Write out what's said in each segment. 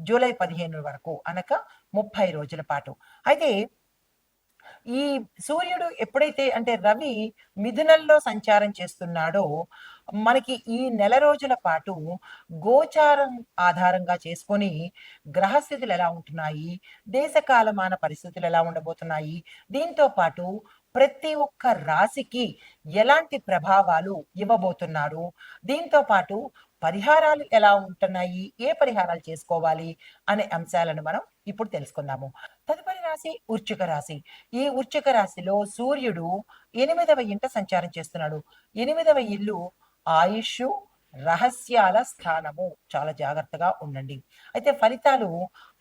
July పదిహేను వరకు అనగా ముప్పై రోజుల పాటు. అయితే ఈ సూర్యుడు ఎప్పుడైతే అంటే రవి మిథునంలో సంచారం చేస్తున్నాడో మనకి ఈ నెల రోజుల పాటు గోచారం ఆధారంగా చేసుకొని గ్రహస్థితులు ఎలా ఉంటున్నాయి దేశ కాలమాన పరిస్థితులు ఎలా ఉండబోతున్నాయి దీంతో పాటు ప్రతి ఒక్క రాశికి ఎలాంటి ప్రభావాలు ఇవ్వబోతున్నారు దీంతో పాటు పరిహారాలు ఎలా ఉంటున్నాయి? ఏ పరిహారాలు చేసుకోవాలి? అనే అంశాలను మనం ఇప్పుడు తెలుసుకుందాము. తదుపరి రాశి వృశ్చిక రాశి. ఈ వృశ్చిక రాశిలో సూర్యుడు ఎనిమిదవ ఇంట సంచారం చేస్తున్నాడు. ఎనిమిదవ ఇల్లు ఆయుష్ రహస్యాల స్థానము. చాలా జాగ్రత్తగా ఉండండి. అయితే ఫలితాలు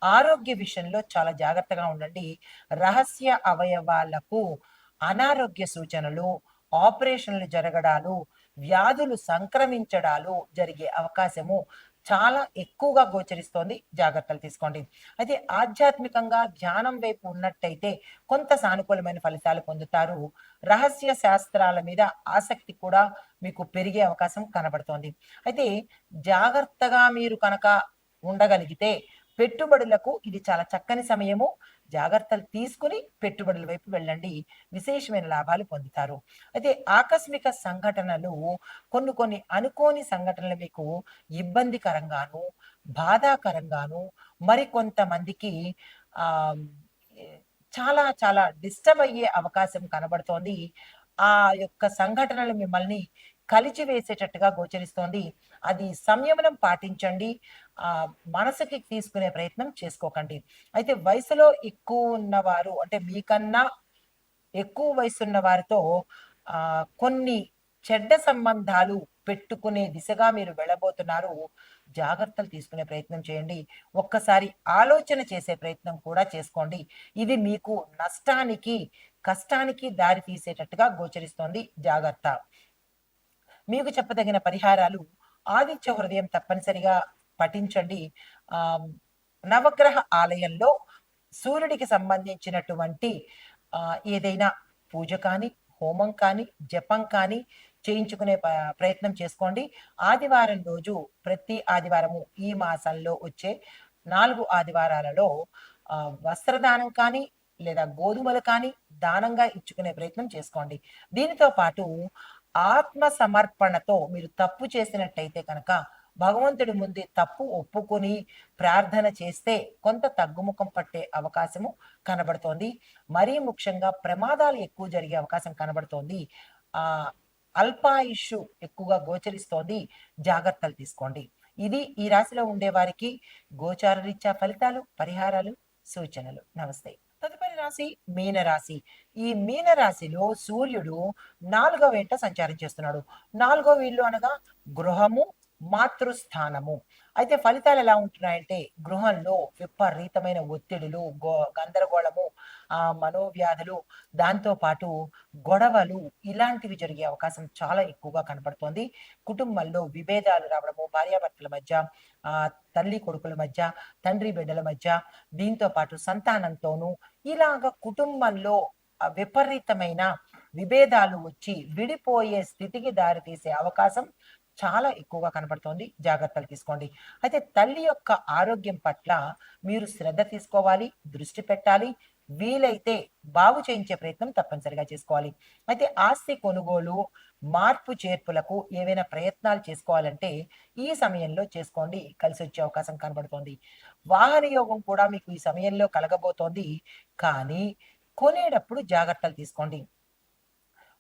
ఆరోగ్య విషయంలో చాలా జాగ్రత్తగా ఉండండి. రహస్య అవయవాలకు అనారోగ్య సూచనలు ఆపరేషన్లు జరగడాలు వ్యాధులు సంక్రమించడాలు జరిగే అవకాశము చాలా ఎక్కువగా గోచరిస్తోంది. జాగ్రత్తలు తీసుకోండి. అయితే ఆధ్యాత్మికంగా ధ్యానం వైపు ఉన్నట్టయితే కొంత సానుకూలమైన ఫలితాలు పొందుతారు. రహస్య శాస్త్రాల మీద ఆసక్తి కూడా మీకు పెరిగే అవకాశం కనబడుతోంది. అయితే జాగ్రత్తగా మీరు కనుక ఉండగలిగితే పెట్టుబడులకు ఇది చాలా చక్కని సమయము. జాగ్రత్తలు తీసుకుని పెట్టుబడుల వైపు వెళ్ళండి. విశేషమైన లాభాలు పొందుతారు. అయితే ఆకస్మిక సంఘటనలు కొన్ని కొన్ని అనుకోని సంఘటనలు మీకు ఇబ్బందికరంగాను బాధాకరంగాను మరికొంతమందికి ఆ చాలా చాలా డిస్టర్బ్ అయ్యే అవకాశం కనబడుతోంది. ఆ యొక్క సంఘటనలు మిమ్మల్ని కలిచివేసేటట్టుగా గోచరిస్తోంది. అది సంయమనం పాటించండి. ఆ మనసుకి తీసుకునే ప్రయత్నం చేసుకోకండి. అయితే వయసులో ఎక్కువ ఉన్నవారు అంటే మీకన్నా ఎక్కువ వయసు ఉన్న వారితో ఆ కొన్ని చెడ్డ సంబంధాలు పెట్టుకునే దిశగా మీరు వెళ్ళబోతున్నారు. జాగ్రత్తలు తీసుకునే ప్రయత్నం చేయండి. ఒక్కసారి ఆలోచన చేసే ప్రయత్నం కూడా చేసుకోండి. ఇది మీకు నష్టానికి కష్టానికి దారి తీసేటట్టుగా గోచరిస్తోంది. జాగ్రత్త. మీకు చెప్పదగిన పరిహారాలు ఆదిత్య హృదయం తప్పనిసరిగా పఠించండి. ఆ నవగ్రహ ఆలయంలో సూర్యుడికి సంబంధించినటువంటి ఆ ఏదైనా పూజ కానీ హోమం కానీ జపం కానీ చేయించుకునే ప్రయత్నం చేసుకోండి. ఆదివారం రోజు ప్రతి ఆదివారము ఈ మాసంలో వచ్చే నాలుగు ఆదివారాలలో ఆ, వస్త్రదానం కానీ లేదా గోధుమలు కానీ దానంగా ఇచ్చుకునే ప్రయత్నం చేసుకోండి. దీనితో పాటు ఆత్మ సమర్పణతో మీరు తప్పు చేసినట్టయితే కనుక భగవంతుడి ముందు తప్పు ఒప్పుకొని ప్రార్థన చేస్తే కొంత తగ్గుముఖం పట్టే అవకాశము కనబడుతోంది. మరీ ముఖ్యంగా ప్రమాదాలు ఎక్కువ జరిగే అవకాశం కనబడుతోంది. ఆ అల్పాయుష్ ఎక్కువగా గోచరిస్తోంది. జాగ్రత్తలు తీసుకోండి. ఇది ఈ రాశిలో ఉండే వారికి గోచారరీత్యా ఫలితాలు పరిహారాలు సూచనలు. నమస్తే. తదుపరి రాశి మీనరాశి. ఈ మీనరాశిలో సూర్యుడు నాలుగవ వేట సంచారం చేస్తున్నాడు. నాలుగవ ఇల్లు అనగా గృహము మాతృస్థానము. అయితే ఫలితాలు ఎలా ఉంటున్నాయంటే గృహంలో విపరీతమైన ఒత్తిడులు గో గందరగోళము ఆ మనోవ్యాధులు దాంతో పాటు గొడవలు ఇలాంటివి జరిగే అవకాశం చాలా ఎక్కువగా కనపడుతోంది. కుటుంబంలో విభేదాలు రావడము భార్యాభర్తల మధ్య ఆ తల్లి కొడుకుల మధ్య తండ్రి బిడ్డల మధ్య దీంతో పాటు సంతానంతోనూ ఇలాగ కుటుంబంలో విపరీతమైన విభేదాలు వచ్చి విడిపోయే స్థితికి దారితీసే అవకాశం చాలా ఎక్కువగా కనబడుతోంది జాగ్రత్తలు తీసుకోండి. అయితే తల్లి యొక్క ఆరోగ్యం పట్ల మీరు శ్రద్ధ తీసుకోవాలి దృష్టి పెట్టాలి. వీలైతే బాగు చేయించే ప్రయత్నం తప్పనిసరిగా చేసుకోవాలి. అయితే ఆస్తి కొనుగోలు మార్పు చేర్పులకు ఏవైనా ప్రయత్నాలు చేసుకోవాలంటే ఈ సమయంలో చేసుకోండి. కలిసి వచ్చే అవకాశం కనబడుతోంది. వాహన యోగం కూడా మీకు ఈ సమయంలో కలగబోతోంది. కానీ కొనేటప్పుడు జాగ్రత్తలు తీసుకోండి.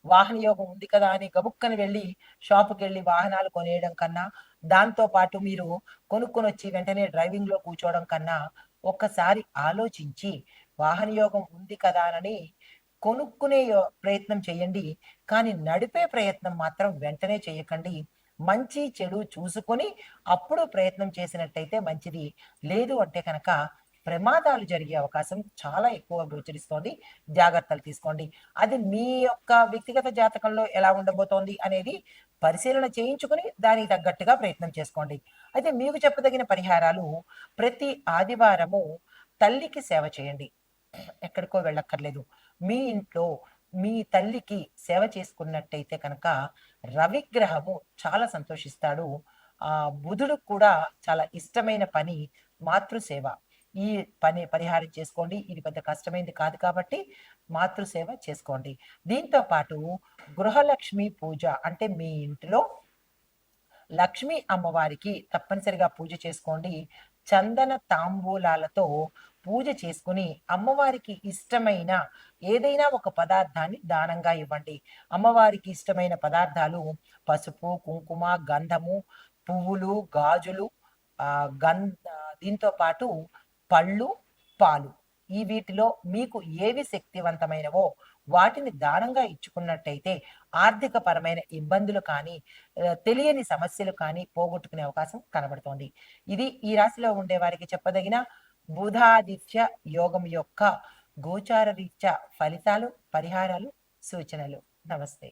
వాహన యోగం ఉంది కదా అని గబుక్కని వెళ్ళి షాపుకి వెళ్ళి వాహనాలు కొనేయడం కన్నా దాంతో పాటు మీరు కొనుక్కొని వచ్చి వెంటనే డ్రైవింగ్లో కూర్చోవడం కన్నా ఒక్కసారి ఆలోచించి వాహన యోగం ఉంది కదా అని కొనుక్కునే యో- ప్రయత్నం చేయండి. కానీ నడిపే ప్రయత్నం మాత్రం వెంటనే చేయకండి. మంచి చెడు చూసుకొని అప్పుడు ప్రయత్నం చేసినట్టయితే మంచిది. లేదు అంటే కనుక ప్రమాదాలు జరిగే అవకాశం చాలా ఎక్కువ గోచరిస్తోంది. జాగ్రత్తలు తీసుకోండి. అది మీ యొక్క వ్యక్తిగత జాతకంలో ఎలా ఉండబోతోంది అనేది పరిశీలన చేయించుకుని దానికి తగ్గట్టుగా ప్రయత్నం చేసుకోండి. అయితే మీకు చెప్పదగిన పరిహారాలు ప్రతి ఆదివారము తల్లికి సేవ చేయండి. ఎక్కడికో వెళ్ళక్కర్లేదు. మీ ఇంట్లో మీ తల్లికి సేవ చేసుకున్నట్టయితే కనుక రవిగ్రహము చాలా సంతోషిస్తాడు. ఆ బుధుడు కూడా చాలా ఇష్టమైన పని మాతృసేవ. ఈ పని పరిహారం చేసుకోండి. ఇది పెద్ద కష్టమైంది కాదు కాబట్టి మాతృసేవ చేసుకోండి. దీంతో పాటు గృహలక్ష్మి పూజ అంటే మీ ఇంటిలో లక్ష్మీ అమ్మవారికి తప్పనిసరిగా పూజ చేసుకోండి. చందన తాంబూలాలతో పూజ చేసుకుని అమ్మవారికి ఇష్టమైన ఏదైనా ఒక పదార్థాన్ని దానంగా ఇవ్వండి. అమ్మవారికి ఇష్టమైన పదార్థాలు పసుపు కుంకుమ గంధము పువ్వులు గాజులు గంధ దీంతో పాటు పళ్ళు పాలు. ఈ వీటిలో మీకు ఏవి శక్తివంతమైనవో వాటిని దానంగా ఇచ్చుకున్నట్టయితే ఆర్థిక పరమైన ఇబ్బందులు కానీ తెలియని సమస్యలు కానీ పోగొట్టుకునే అవకాశం కనబడుతోంది. ఇది ఈ రాశిలో ఉండే వారికి చెప్పదగిన బుధాదిత్య యోగం యొక్క గోచార రీత్యా ఫలితాలు పరిహారాలు సూచనలు. నమస్తే.